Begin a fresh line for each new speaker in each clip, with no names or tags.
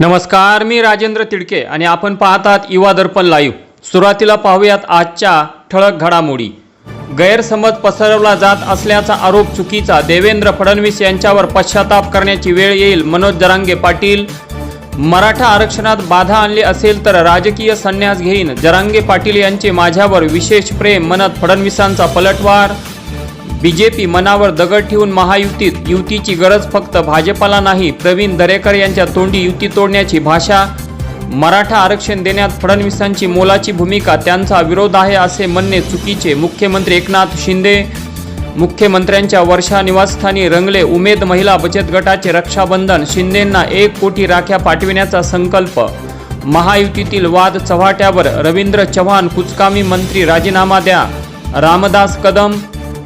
नमस्कार मी राजेंद्र तिडके आणि आपण पाहतात युवा दर्पण लाईव्ह सुरुवातीला पाहूयात आजच्या ठळक घडामोडी. गैरसमज पसरवला जात असल्याचा आरोप चुकीचा देवेंद्र फडणवीस यांच्यावर पश्चाताप करण्याची वेळ येईल मनोज जरांगे पाटील. मराठा आरक्षणात बाधा आणली असेल तर राजकीय संन्यास घेईन जरांगे पाटील यांचे माझ्यावर विशेष प्रेम म्हणत फडणवीसांचा पलटवार. बीजेपी मनावर दगड ठेवून महायुतीत युतीची गरज फक्त भाजपाला नाही प्रवीण दरेकर यांच्या तोंडी युती तोडण्याची भाषा. मराठा आरक्षण देण्यात फडणवीसांची मोलाची भूमिका त्यांचा विरोध आहे असे म्हणणे चुकीचे मुख्यमंत्री एकनाथ शिंदे. मुख्यमंत्र्यांच्या वर्षा निवासस्थानी रंगले उमेद महिला बचत गटाचे रक्षाबंधन शिंदेंना एक कोटी राख्या पाठविण्याचा संकल्प. महायुतीतील वाद चव्हाट्यावर रवींद्र चव्हाण कुचकामी मंत्री राजीनामा द्या. रामदास कदम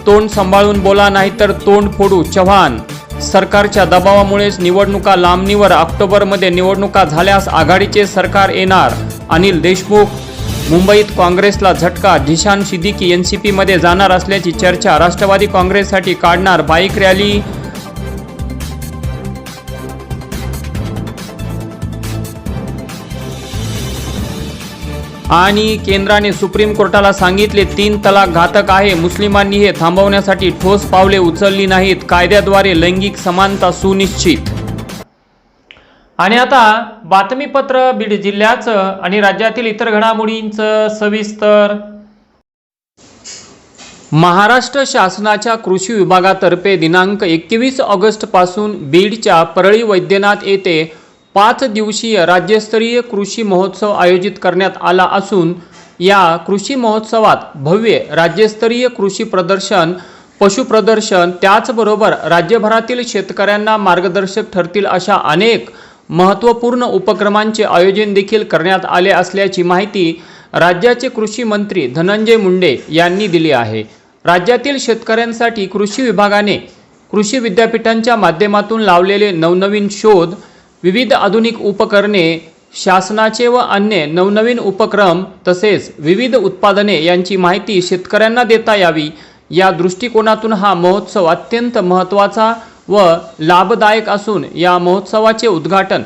तोंड सांभाळून बोला नाहीतर तोंड फोडू चव्हाण. सरकारच्या दबावामुळेच निवडणुका लांबणीवर ऑक्टोबरमध्ये निवडणुका झाल्यास आघाडीचे सरकार येणार. अनिल देशमुख मुंबईत काँग्रेसला झटका झिशान सिद्दीकी एन सी पीमध्ये जाणार असल्याची चर्चा राष्ट्रवादी काँग्रेससाठी काढणार बाईक रॅली आणि केंद्राने सुप्रीम कोर्टाला सांगितले तीन तलाक घातक आहे. मुस्लिमांनी हे थांबवण्यासाठी ठोस पावले उचलली नाहीत. कायद्याद्वारे लैंगिक समानता सुनिश्चित. आणि आता बातमीपत्र बीड जिल्ह्याचं आणि राज्यातील इतर घडामोडींचं सविस्तर. महाराष्ट्र शासनाच्या कृषी विभागातर्फे दिनांक एकवीस ऑगस्टपासून बीडच्या परळी वैद्यनाथ येथे पाच दिवसीय राज्यस्तरीय कृषी महोत्सव आयोजित करण्यात आला असून या कृषी महोत्सवात भव्य राज्यस्तरीय कृषी प्रदर्शन पशुप्रदर्शन त्याचबरोबर राज्यभरातील शेतकऱ्यांना मार्गदर्शक ठरतील अशा अनेक महत्त्वपूर्ण उपक्रमांचे आयोजन देखील करण्यात आले असल्याची माहिती राज्याचे कृषी मंत्री धनंजय मुंडे यांनी दिली आहे. राज्यातील शेतकऱ्यांसाठी कृषी विभागाने कृषी विद्यापीठांच्या माध्यमातून लावलेले नवनवीन शोध विविध आधुनिक उपकरणे शासनाचे व अन्य नवनवीन उपक्रम तसेच विविध उत्पादने यांची माहिती शेतकऱ्यांना देता यावी. या दृष्टिकोनातून हा महोत्सव अत्यंत महत्त्वाचा व लाभदायक असून या महोत्सवाचे उद्घाटन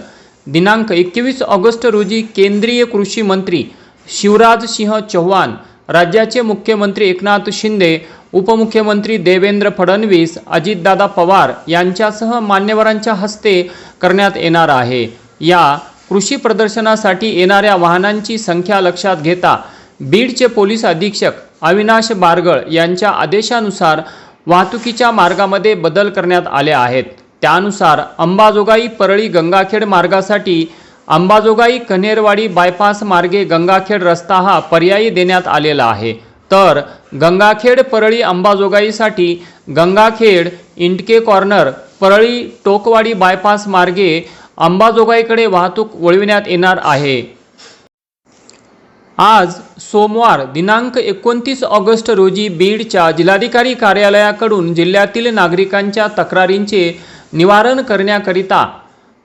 दिनांक एकवीस ऑगस्ट रोजी केंद्रीय कृषी मंत्री शिवराज सिंह चौहान राज्याचे मुख्यमंत्री एकनाथ शिंदे उपमुख्यमंत्री देवेंद्र फडणवीस अजितदादा पवार यांच्यासह मान्यवरांच्या हस्ते करण्यात येणार आहे. या कृषी प्रदर्शनासाठी येणाऱ्या वाहनांची संख्या लक्षात घेता बीडचे पोलीस अधीक्षक अविनाश बारगळ यांच्या आदेशानुसार वाहतुकीच्या मार्गामध्ये बदल करण्यात आले आहेत. त्यानुसार अंबाजोगाई परळी गंगाखेड मार्गासाठी अंबाजोगाई कन्हेरवाडी बायपास मार्गे गंगाखेड रस्ता हा पर्यायी देण्यात आलेला आहे. तर गंगाखेड परळी अंबाजोगाईसाठी गंगाखेड इंटके कॉर्नर परळी टोकवाडी बायपास मार्गे अंबाजोगाईकडे वाहतूक वळविण्यात येणार आहे. आज सोमवार दिनांक एकोणतीस ऑगस्ट रोजी बीडच्या जिल्हाधिकारी कार्यालयाकडून जिल्ह्यातील नागरिकांच्या तक्रारींचे निवारण करण्याकरिता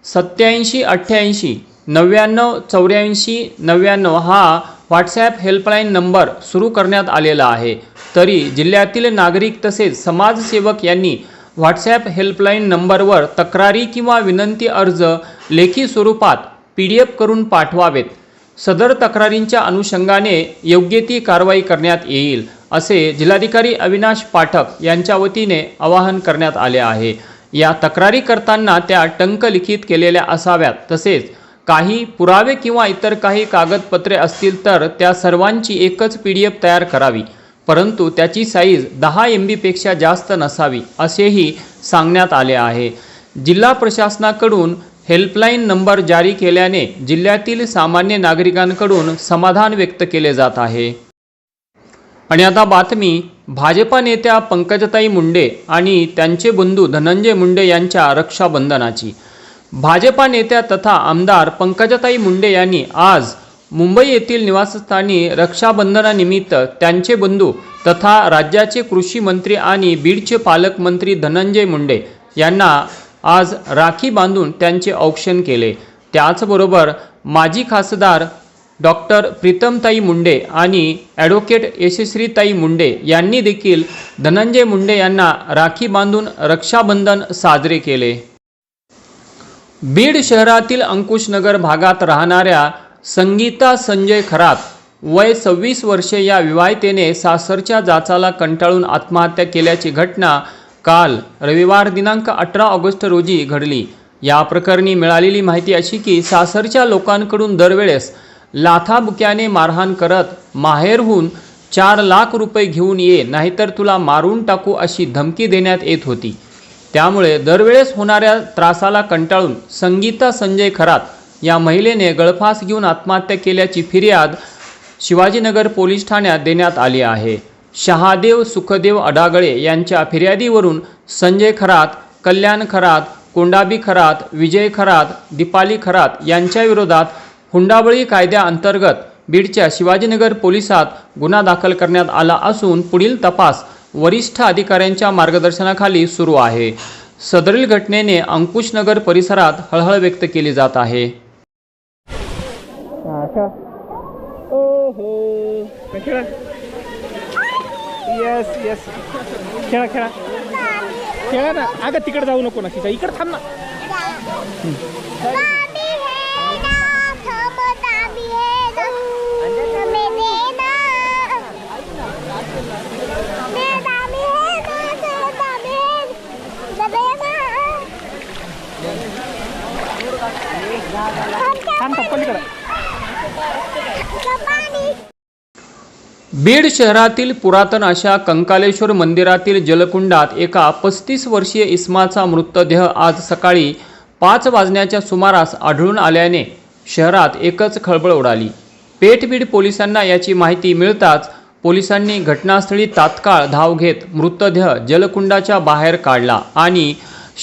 सत्याऐंशी अठ्ठ्याऐंशी नव्याण्णव चौऱ्याऐंशी नव्याण्णव हा व्हॉट्सॲप हेल्पलाईन नंबर सुरू करण्यात आलेला आहे. तरी जिल्ह्यातील नागरिक तसेच समाजसेवक यांनी व्हॉट्सॲप हेल्पलाईन नंबरवर तक्रारी किंवा विनंती अर्ज लेखी स्वरूपात पी डी एफ करून पाठवावेत. सदर तक्रारींच्या अनुषंगाने योग्य ती कारवाई करण्यात येईल असे जिल्हाधिकारी अविनाश पाठक यांच्या वतीने आवाहन करण्यात आले आहे. या तक्रारी करताना त्या टंकलिखित केलेल्या असाव्यात तसेच काही पुरावे किंवा इतर काही कागदपत्रे असतील तर त्या सर्वांची एकच पी डी एफ तयार करावी. परंतु त्याची साईज दहा एम बीपेक्षा जास्त नसावी असेही सांगण्यात आले आहे. जिल्हा प्रशासनाकडून हेल्पलाईन नंबर जारी केल्याने जिल्ह्यातील सामान्य नागरिकांकडून समाधान व्यक्त केले जात आहे. आणि आता बातमी. भाजपा नेत्या पंकजताई मुंडे आणि त्यांचे बंधू धनंजय मुंडे यांच्या रक्षाबंधनाची. भाजपा नेत्या तथा आमदार पंकजाताई मुंडे यांनी आज मुंबई येथील निवासस्थानी रक्षाबंधनानिमित्त त्यांचे बंधू तथा राज्याचे कृषी मंत्री आणि बीडचे पालकमंत्री धनंजय मुंडे यांना आज राखी बांधून त्यांचे औक्षण केले. त्याचबरोबर माजी खासदार डॉक्टर प्रीतमताई मुंडे आणि ॲडव्होकेट यशस्वीताई मुंडे यांनी देखील धनंजय मुंडे यांना राखी बांधून रक्षाबंधन साजरे केले. बीड शहरातील अंकुशनगर भागात राहणाऱ्या संगीता संजय खरात वय सव्वीस वर्षे या विवाहितेने सासरच्या जाचाला कंटाळून आत्महत्या केल्याची घटना काल रविवार दिनांक अठरा ऑगस्ट रोजी घडली. या प्रकरणी मिळालेली माहिती अशी की सासरच्या लोकांकडून दरवेळेस लाथाबुक्याने मारहाण करत माहेरहून चार लाख रुपये घेऊन ये नाहीतर तुला मारून टाकू अशी धमकी देण्यात येत होती. त्यामुळे दरवेळेस होणाऱ्या त्रासाला कंटाळून संगीता संजय खरात या महिलेने गळफास घेऊन आत्महत्या केल्याची फिर्याद शिवाजीनगर पोलीस ठाण्यात देण्यात आली आहे. शहादेव सुखदेव अडागळे यांच्या फिर्यादीवरून संजय खरात कल्याण खरात कोंडाबी खरात विजय खरात दीपाली खरात यांच्याविरोधात हुंडाबळी कायद्याअंतर्गत बीडच्या शिवाजीनगर पोलिसात गुन्हा दाखल करण्यात आला असून पुढील तपास वरिष्ठ अधिकाऱ्यांच्या मार्गदर्शनाखाली सुरू आहे. सदरील घटनेने अंकुशनगर परिसरात हळहळ व्यक्त केली जात आहे.
ओहो. खेळा. येस येस खेळा खेळा. खेळा ना. अगं तिकडे जाऊ नको ना तिच्या इकडे थांब ना
दाबी है ना थम दाबी है ना हमें देना दे दाबी है ना से दाबी है दबे ना
थांब थांब हो,
पलीकडे.
बीड शहरातील पुरातन अशा कंकालेश्वर मंदिरातील जलकुंडात एका पस्तीस वर्षीय इस्माचा मृतदेह आज सकाळी पाच वाजण्याच्या सुमारास आढळून आल्याने शहरात एकच खळबळ उडाली. पेठबीड पोलिसांना याची माहिती मिळताच पोलिसांनी घटनास्थळी तात्काळ धाव घेत मृतदेह जलकुंडाच्या बाहेर काढला आणि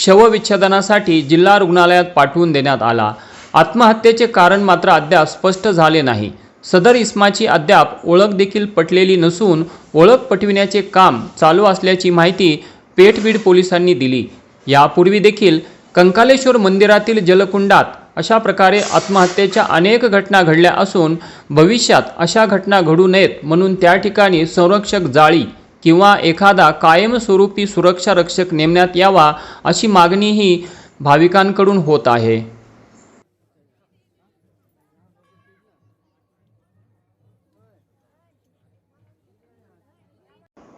शवविच्छेदनासाठी जिल्हा रुग्णालयात पाठवून देण्यात आला. आत्महत्येचे कारण मात्र अद्याप स्पष्ट झाले नाही. सदर इस्माची अद्याप ओळख देखील पटलेली नसून ओळख पटविण्याचे काम चालू असल्याची माहिती पेठबीड पोलिसांनी दिली. यापूर्वी देखील कंकालेश्वर मंदिरातील जलकुंडात अशा प्रकारे आत्महत्येच्या अनेक घटना घडल्या असून भविष्यात अशा घटना घडू नयेत म्हणून त्या ठिकाणी संरक्षक जाळी किंवा एखादा कायमस्वरूपी सुरक्षा रक्षक नेमण्यात यावा अशी मागणीही भाविकांकडून होत आहे.